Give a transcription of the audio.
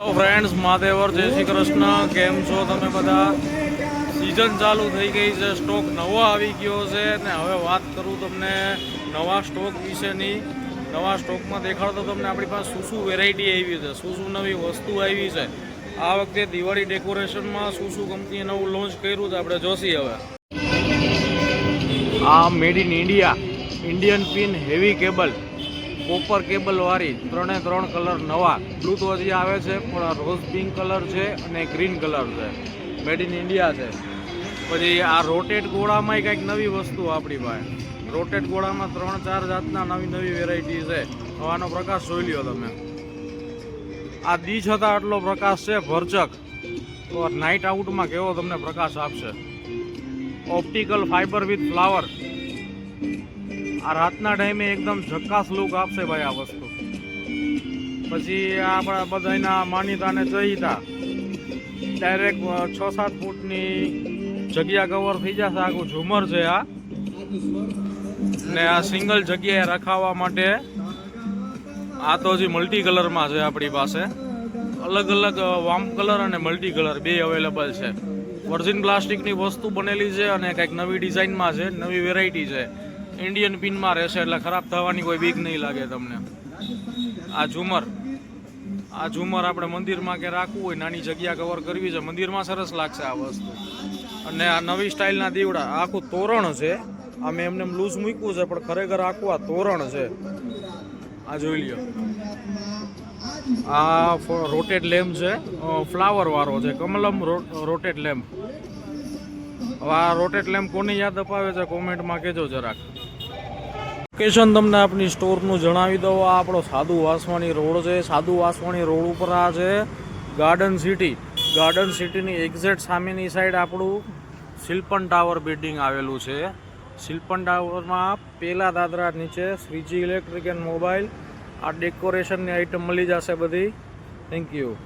Friends માધેવર જય શ્રી કૃષ્ણ કેમ છો તમે બધા? સિઝન ચાલુ થઈ ગઈ છે સ્ટોક નવો આવી ગયો છે ને હવે વાત કરું તમને નવા સ્ટોક વિશેની. નવા સ્ટોકમાં દેખાડતો તમને આપણી પાસે શું શું વેરાયટી આવી છે, શું શું નવી વસ્તુ આવી છે. આ વખતે દિવાળી ડેકોરેશનમાં શું શું કંપનીએ નવું લોન્ચ કર્યું છે આપણે જોશી હવે. આ made in India Indian pin heavy cable copper કેબલવાળી ત્રણે ત્રણ કલર નવા. બ્લૂટૂથ હજી આવે છે, પણ રોઝ પિંક કલર છે અને ગ્રીન કલર છે. મેડ ઇન ઇન્ડિયા છે. પછી આ રોટેટ ગોળામાં કંઈક નવી વસ્તુ આપણી પાસે. રોટેટ ગોળામાં ત્રણ ચાર જાતના નવી નવી વેરાયટી છે. હવાનો પ્રકાશ જોઈ લ્યો તમે. આ દી છતાં આટલો પ્રકાશ છે, ભરચક. તો નાઇટ આઉટમાં કેવો તમને પ્રકાશ આપશે? ઓપ્ટિકલ ફાઇબર વિથ ફ્લાવર આ રાતના ટાઈમે એકદમ ઝકાસ લુક આપશે ભાઈ આ વસ્તુ. પછી આપણા બધાના માન્યતાને ચહીતા ડાયરેક્ટ છ સાત ફૂટની જગ્યા કવર થઈ જશે. આખું ઝુમર છે આ. ને આ સિંગલ જગ્યાએ રખાવવા માટે આ તો હજી મલ્ટી કલરમાં છે આપણી પાસે. અલગ અલગ વામ કલર અને મલ્ટી કલર બે અવેલેબલ છે. વર્જિન પ્લાસ્ટિકની વસ્તુ બનેલી છે અને કંઈક નવી ડિઝાઇનમાં છે, નવી વેરાયટી છે. ઇન્ડિયન પિનમાં રહેશે એટલે ખરાબ થવાની કોઈ બીક નહીં લાગે તમને. આ ઝુમર. આ ઝુમર આપણે મંદિરમાં કે રાખવું હોય, નાની જગ્યા કવર કરવી છે, મંદિરમાં સરસ લાગશે આ વસ્તુ. અને આ નવી સ્ટાઇલના દીવડા. આખું તોરણ છે. આ મેં એમને લૂઝ મૂક્યું છે, પણ ખરેખર આખું આ તોરણ છે. આ જોઈ લ્યો. આ રોટેટ લેમ્પ છે. ફ્લાવર વાળો છે, કમલમ રોટેટ લેમ્પ હવે આ રોટેટ લેમ્પ કોની યાદ અપાવે છે? કોમેન્ટમાં કહેજો જરાક. લોકેશન તમને આપણી સ્ટોરનું જણાવી દઉં. આ આપણો સાધુ વાસવાણી રોડ છે. સાધુ વાસવાણી રોડ ઉપર આ છે ગાર્ડન સિટી ગાર્ડન સિટીની એક્ઝેક્ટ સામેની સાઈડ આપણું શિલ્પન ટાવર બિલ્ડિંગ આવેલું છે. શિલ્પન ટાવરમાં પેલા દાદરા નીચે શ્રીજી ઇલેક્ટ્રિક એન્ડ મોબાઈલ આ ડેકોરેશનની આઈટમ મળી જશે બધી. Thank you